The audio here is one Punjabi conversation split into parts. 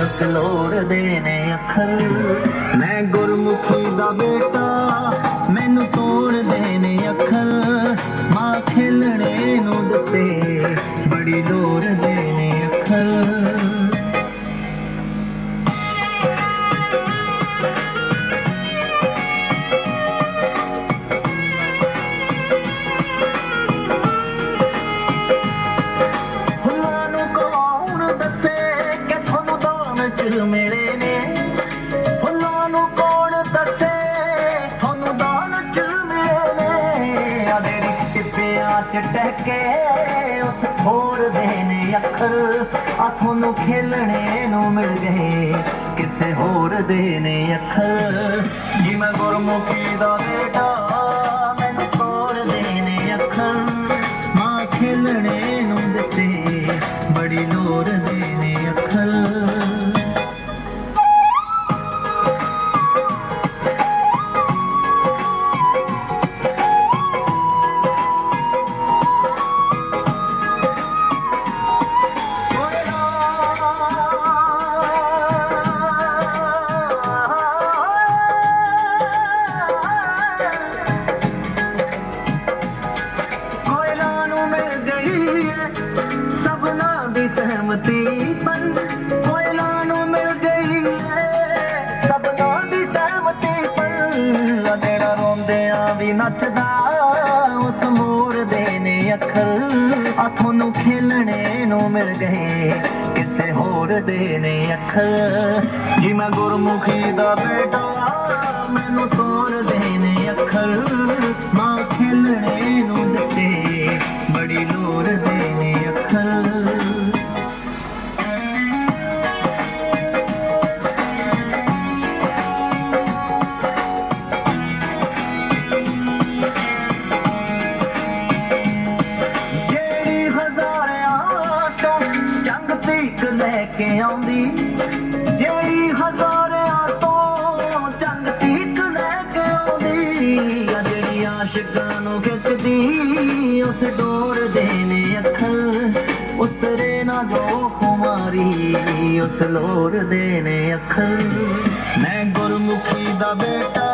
ਉਸ ਲੋਰ ਦੇ ਨੇ ਅੱਖਰ। ਮੈਂ ਗੁਰਮੁਖੀ ਦਾ ਬੇਟਾ, ਮੈਨੂੰ ਤੋੜ ਦੇ ਨੇ ਅੱਖਰ। ਮਾਂ ਖੇਲਣੇ ਨੂੰ ਦਿੱਤੇ ਬੜੀ ਲੋੜ ਅੱਖਰ ਆ ਤੁਹਾਨੂੰ ਖੇਲਣੇ ਨੂੰ ਮਿਲ ਗਏ। ਕਿਸੇ ਹੋਰ ਦੇ ਨੇ ਅੱਖਰ। ਜੀ ਮੈਂ ਗੁਰਮੁਖੀ ਦਾ ਬੇਟਾ ਨੱਚਦਾ ਉਸ ਮੋਰ ਦੇ ਨੇ ਅੱਖਰ। ਆ ਤੁਹਾਨੂੰ ਖੇਲਣੇ ਨੂੰ ਮਿਲ ਗਏ ਕਿਸੇ ਹੋਰ ਦੇ ਨੇ ਅੱਖਰ। ਜੀ ਮੈਂ ਗੁਰਮੁਖੀ ਦਾ ਬੇਟਾ, ਮੈਨੂੰ ਤੋਰ ਦੇ ਨੇ ਅੱਖਰ। ਮਾਂ ਖੇਲਣੇ ਨੂੰ ਦਿੱਤੇ ਡੋਰ ਦੇ ਨੇ ਅੱਖਰ, ਉਤਰੇ ਨਾ ਜੋ ਖੁਮਾਰੀ, ਉਸ ਲੋਰ ਦੇ ਨੇ ਅੱਖਰ। ਮੈਂ ਗੁਰਮੁਖੀ ਦਾ ਬੇਟਾ,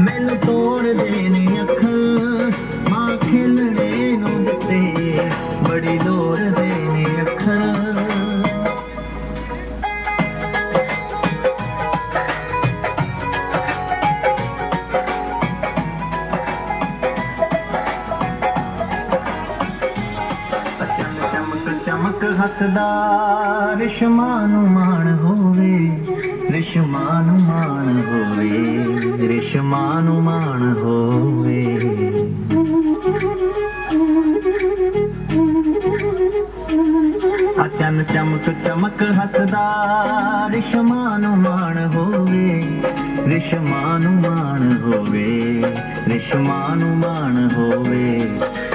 ਮੈਨੂੰ ਤੋਰ ਦੇ ਨੇ ਅੱਖਰ। ਮਾਂ ਖੇਲਣੇ ਨੂੰ ਦਿੱਤੇ, ਬੜੀ ਲੋਰ ਦੇ ਚਮਕ ਹੱਸਦਾ ਨੂੰ ਮਾਣ ਹੋਵੇ ਰਿਸ਼ਮਾ ਨੂੰ ਮਾਣ ਹੋਵੇ ਰਿਸ਼ਮਾ ਨੂੰ ਮਾਣ ਹੋਵੇ। ਚੰਨ ਚਮਕ ਚਮਕ ਹੱਸਦਾ ਰਿਸ਼ਮਾ ਨੂੰ ਮਾਣ ਹੋਵੇ ਰਿਸ਼ਮਾ ਨੂੰ ਮਾਣ ਹੋਵੇ। ਰਿਸ਼ਮਾ ਨੂੰ ਮਾਣ ਹੋਵੇ।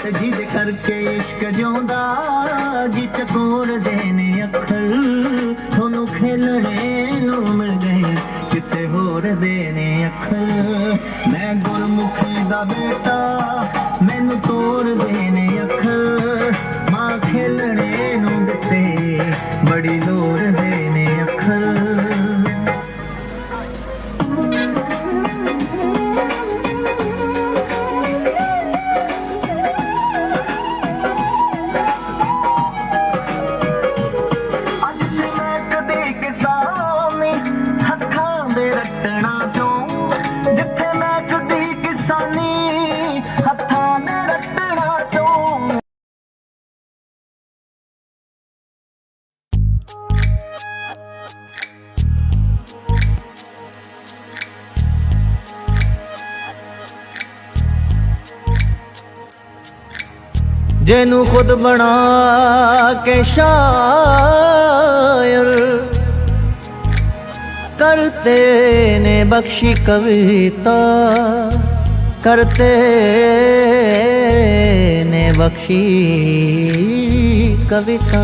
ਤੇ ਜਿਹਦੇ ਕਰਕੇ ਇਸ਼ਕ ਜਿਉਂਦਾ ਜੀ ਚਕੋਰ ਦੇ ਨੇ ਅੱਖਰ, ਤੁਹਾਨੂੰ ਖੇਲਣੇ ਨੂੰ ਮਿਲ ਗਏ ਕਿਸੇ ਹੋਰ ਦੇ ਨੇ ਅੱਖਰ। ਮੈਂ ਗੁਰਮੁਖੀ ਦਾ ਬੇਟਾ, ਮੈਨੂੰ ਤੋਰ ਦੇ ਨੇ ਜਿਹਨੂੰ ਖੁਦ ਬਣਾ ਕੇ ਸ਼ਾਇਰ ਕਰਤੇ ਨੇ ਬਖਸ਼ੀ ਕਵਿਤਾ ਕਰਤੇ ਨੇ ਬਖਸ਼ੀ ਕਵਿਤਾ।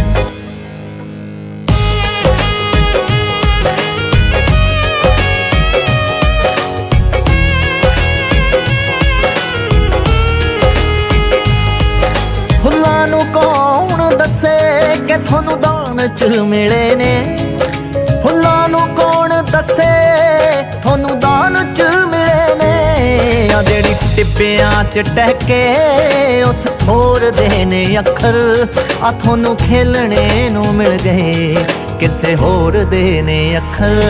ਜਿਹੜੀ ਚ ਟਹਿਕੇ ਉਸ ਥੋਰ ਦੇ ਨੇ ਅੱਖਰ। ਆ ਤੁਹਾਨੂੰ ਖੇਲਣੇ ਨੂੰ ਮਿਲ ਗਏ, ਕਿਸੇ ਹੋਰ ਦੇ ਨੇ ਅੱਖਰ।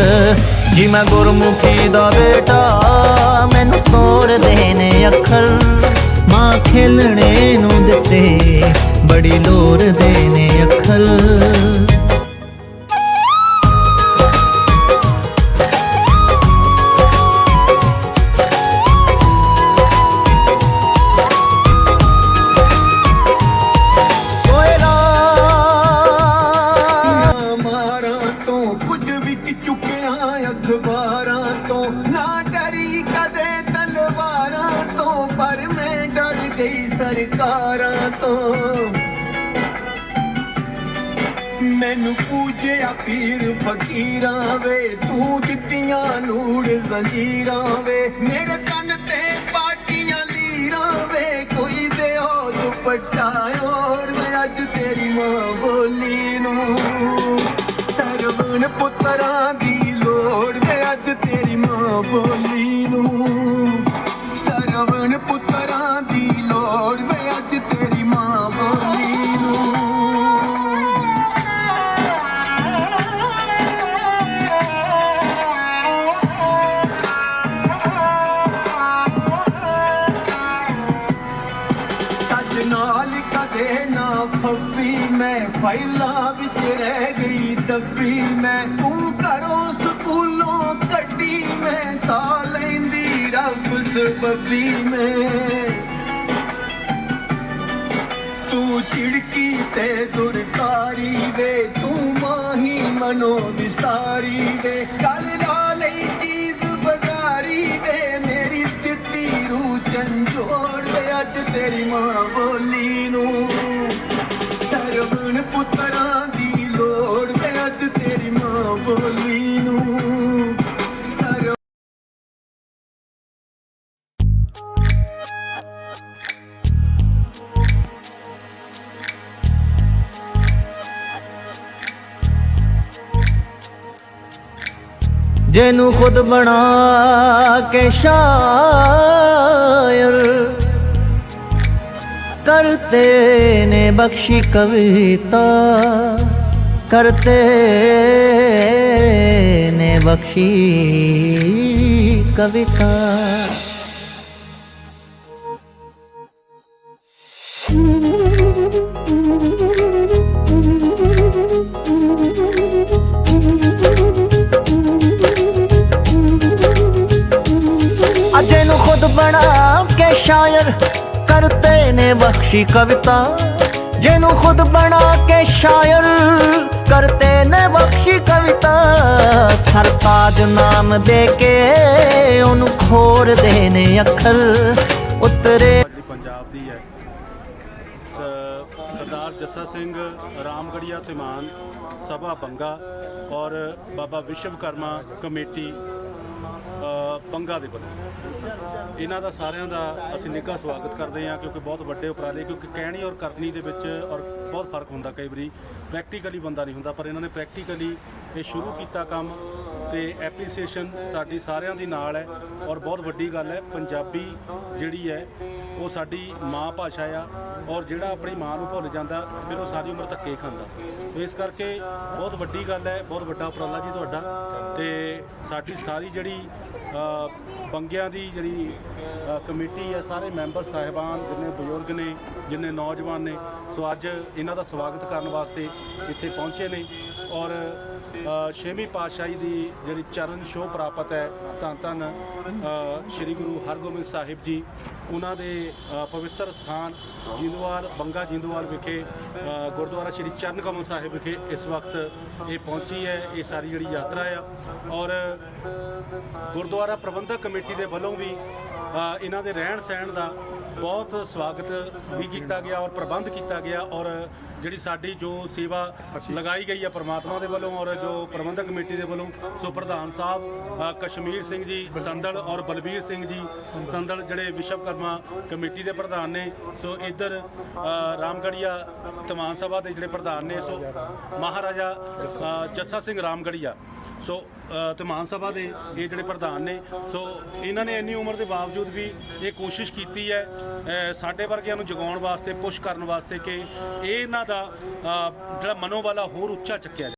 ਜੀ ਮੈਂ ਗੁਰਮੁਖੀ ਦਾ ਬੇਟਾ, ਮੈਨੂੰ ਤੋਰ ਦੇ ਨੇ ਅੱਖਰ। ਮਾਂ ਖੇਲਣੇ ਨੂੰ ਦਿੱਤੇ, ਬੜੀ ਲੋੜ ਦੇ ਨੇ ਅੱਖਰ। ਕੁਝ ਚੁੱਕਿਆ ਅਖਬਾਰਾਂ ਤੋਂ। ਨਾ ਡਰੀ ਕਦੇ ਤਲਵਾਰਾਂ ਤੋਂ, ਪਰ ਮੈਂ ਡਰ ਗਈ ਸਰਕਾਰਾਂ ਤੋਂ। ਮੈਨੂੰ ਪੂਜਿਆ ਪੀਰ ਫਕੀਰਾਂ ਵੇ, ਤੂੰ ਦਿੱਤੀਆਂ ਨੂੜ ਜ਼ੰਜੀਰਾਂ ਵੇ। ਮੇਰੇ ਕੰਨ ਤੇ ਮੈਂ ਵਿੱਚ ਰਹਿ ਗਈ ਦੱਬੀ ਮੈਂ। ਤੂੰ ਘਰੋਂ ਸਕੂਲੋਂ ਕੱਢੀ ਮੈਂ। ਸਾਹ ਲੈਂਦੀ ਰੱਬ ਸਬਬੀ ਮੈਂ। ਤੂੰ ਚਿੜਕੀ ਤੇ ਦੁਰਕਾਰੀ ਵੇ। ਤੂੰ ਮਾਹੀ ਮਨੋ ਵਿਸਾਰੀ ਵੇ। ਗੱਲ ਲਾ ਲਈ ਚੀਜ਼ ਬਜ਼ਾਰੀ ਵੇ। ਮੇਰੀ ਸਥਿਤੀ ਰੂਚਨ ਜੋੜ ਦੇ ਅੱਜ ਤੇਰੀ ਮਾਂ ਬੋਲੀ ਨੂੰ ਸਰਵਣ ਪੁੱਤਰਾਂ ਦੀ ਲੋੜ ਵੇ ਅੱਜ ਤੇਰੀ ਮਾਂ ਬੋਲੀ ਨੂੰ। ਸਰਵ ਜਿਹਨੂੰ ਖੁਦ ਬਣਾ ਕੇ ਸ਼ਾਇਰ ਕਰਤੇ ਨੇ ਬਖਸ਼ੀ ਕਵਿਤਾ ਕਰਤੇ ਨੇ ਬਖਸ਼ੀ ਕਵਿਤਾ ਅਜੇ ਨੂੰ ਖੁਦ ਬਣਾ ਕੇ ਸ਼ਾਇਰ ਨੇ ਬਖਸ਼ੀ ਕਵਿਤਾ, ਜਿਹਨੂੰ ਖੁਦ ਬਣਾ ਕੇ ਸ਼ਾਇਰ ਕਰਤੇ ਨੇ ਬਖਸ਼ੀ ਕਵਿਤਾ। ਸਰਤਾਜ ਨਾਮ ਦੇ ਕੇ ਉਹਨੂੰ ਖੋਰਦੇ ਨੇ ਅੱਖਰ ਉਤਰੇ। ਪੰਜਾਬ ਦੀ ਹੈ। ਸਰਦਾਰ ਜੱਸਾ ਸਿੰਘ ਰਾਮਗੜੀਆ ਤਿਮਾਨ ਸਭਾ ਬੰਗਾ ਔਰ ਬਾਬਾ ਵਿਸ਼ਵਕਰਮਾ ਕਮੇਟੀ ਪੰਗਾ ਦੇ ਵੱਲੋਂ ਇਹਨਾਂ ਦਾ ਸਾਰਿਆਂ ਦਾ ਅਸੀਂ ਨਿੱਘਾ ਸਵਾਗਤ ਕਰਦੇ ਹਾਂ ਕਿਉਂਕਿ ਬਹੁਤ ਵੱਡੇ ਉਪਰਾਲੇ, ਕਿਉਂਕਿ ਕਹਿਣੀ ਔਰ ਕਰਨੀ ਦੇ ਵਿੱਚ ਔਰ ਬਹੁਤ ਫ਼ਰਕ ਹੁੰਦਾ ਕਈ ਵਾਰੀ। ਪ੍ਰੈਕਟੀਕਲੀ ਬੰਦਾ ਨਹੀਂ ਹੁੰਦਾ, ਪਰ ਇਹਨਾਂ ਨੇ ਪ੍ਰੈਕਟੀਕਲੀ ਇਹ ਸ਼ੁਰੂ ਕੀਤਾ ਕੰਮ ਤੇ ਐਪਰੀਸੀਏਸ਼ਨ ਸਾਡੀ ਸਾਰਿਆਂ ਦੀ ਨਾਲ ਹੈ ਔਰ ਬਹੁਤ ਵੱਡੀ ਗੱਲ ਹੈ, ਪੰਜਾਬੀ ਜਿਹੜੀ ਹੈ, ਉਹ ਸਾਡੀ ਮਾਂ ਭਾਸ਼ਾ ਆ ਔਰ ਜਿਹੜਾ ਆਪਣੀ ਮਾਂ ਨੂੰ ਭੁੱਲ ਜਾਂਦਾ, ਫਿਰ ਉਹ ਸਾਰੀ ਉਮਰ ਧੱਕੇ ਖਾਂਦਾ। ਇਸ ਕਰਕੇ ਬਹੁਤ ਵੱਡੀ ਗੱਲ ਹੈ, ਬਹੁਤ ਵੱਡਾ ਉਪਰਾਲਾ ਜੀ ਤੁਹਾਡਾ ਤੇ ਸਾਡੀ ਸਾਰੀ ਜਿਹੜੀ Uh, ਬੰਗਿਆਂ ਦੀ ਜਿਹੜੀ ਕਮੇਟੀ ਹੈ, ਸਾਰੇ ਮੈਂਬਰ ਸਾਹਿਬਾਨ ਜਿੰਨੇ ਬਜ਼ੁਰਗ ਨੇ, ਜਿੰਨੇ ਨੌਜਵਾਨ ਨੇ, ਸੋ ਅੱਜ ਇਹਨਾਂ ਦਾ ਸਵਾਗਤ ਕਰਨ ਵਾਸਤੇ ਇੱਥੇ ਪਹੁੰਚੇ ਨੇ ਔਰ ਛੇਵੀਂ ਪਾਤਸ਼ਾਹੀ ਦੀ ਜਿਹੜੀ ਚਰਨ ਛੋਹ ਪ੍ਰਾਪਤ ਹੈ, ਧੰਨ ਧੰਨ ਸ੍ਰੀ ਗੁਰੂ ਹਰਗੋਬਿੰਦ ਸਾਹਿਬ ਜੀ, ਉਹਨਾਂ ਦੇ ਪਵਿੱਤਰ ਸਥਾਨ ਜਿੰਦਵਾਲ, ਬੰਗਾ ਜਿੰਦਵਾਲ ਵਿਖੇ ਗੁਰਦੁਆਰਾ ਸ੍ਰੀ ਚਰਨ ਕਮਲ ਸਾਹਿਬ ਵਿਖੇ ਇਸ ਵਕਤ ਇਹ ਪਹੁੰਚੀ ਹੈ, ਇਹ ਸਾਰੀ ਜਿਹੜੀ ਯਾਤਰਾ ਆ ਔਰ ਗੁਰਦੁਆਰਾ ਪ੍ਰਬੰਧਕ ਕਮੇਟੀ ਦੇ ਵੱਲੋਂ ਵੀ ਇਹਨਾਂ ਦੇ ਰਹਿਣ ਸਹਿਣ ਦਾ ਬਹੁਤ ਸਵਾਗਤ ਵੀ ਕੀਤਾ ਗਿਆ ਔਰ ਪ੍ਰਬੰਧ ਕੀਤਾ ਗਿਆ ਔਰ ਜਿਹੜੀ ਸਾਡੀ ਜੋ ਸੇਵਾ ਲਗਾਈ ਗਈ ਹੈ ਪ੍ਰਮਾਤਮਾ ਦੇ ਵੱਲੋਂ ਔਰ ਜੋ ਪ੍ਰਬੰਧਕ ਕਮੇਟੀ ਦੇ ਵੱਲੋਂ ਸੋ ਪ੍ਰਧਾਨ ਸਾਹਿਬ ਕਸ਼ਮੀਰ ਸਿੰਘ ਜੀ ਸੰਦਲ ਔਰ ਬਲਬੀਰ ਸਿੰਘ ਜੀ ਸੰਦਲ ਜਿਹੜੇ ਵਿਸ਼ਵਕਰਮਾ ਕਮੇਟੀ ਦੇ ਪ੍ਰਧਾਨ ਨੇ ਸੋ ਇੱਧਰ ਰਾਮਗੜੀਆ ਤਮਾਨ ਸਭਾ ਦੇ ਜਿਹੜੇ ਪ੍ਰਧਾਨ ਨੇ ਸੋ ਮਹਾਰਾਜਾ ਜੱਸਾ ਸਿੰਘ ਰਾਮਗੜੀਆ ਸੋ ਅ, ਤੇ ਮਾਨ ਸਭਾ ਦੇ ਇਹ ਜਿਹੜੇ ਪ੍ਰਧਾਨ ਨੇ ਸੋ ਇਹਨਾਂ ਨੇ ਇੰਨੀ ਉਮਰ ਦੇ ਬਾਵਜੂਦ ਵੀ ਇਹ ਕੋਸ਼ਿਸ਼ ਕੀਤੀ ਹੈ ਸਾਡੇ ਵਰਗਿਆਂ ਨੂੰ ਜਗਾਉਣ ਵਾਸਤੇ ਪੁਸ਼ ਕਰਨ ਵਾਸਤੇ ਕਿ ਇਹਨਾਂ ਦਾ ਜਿਹੜਾ ਮਨੋਬਲ ਆ ਹੋਰ ਉੱਚਾ ਚੱਕਿਆ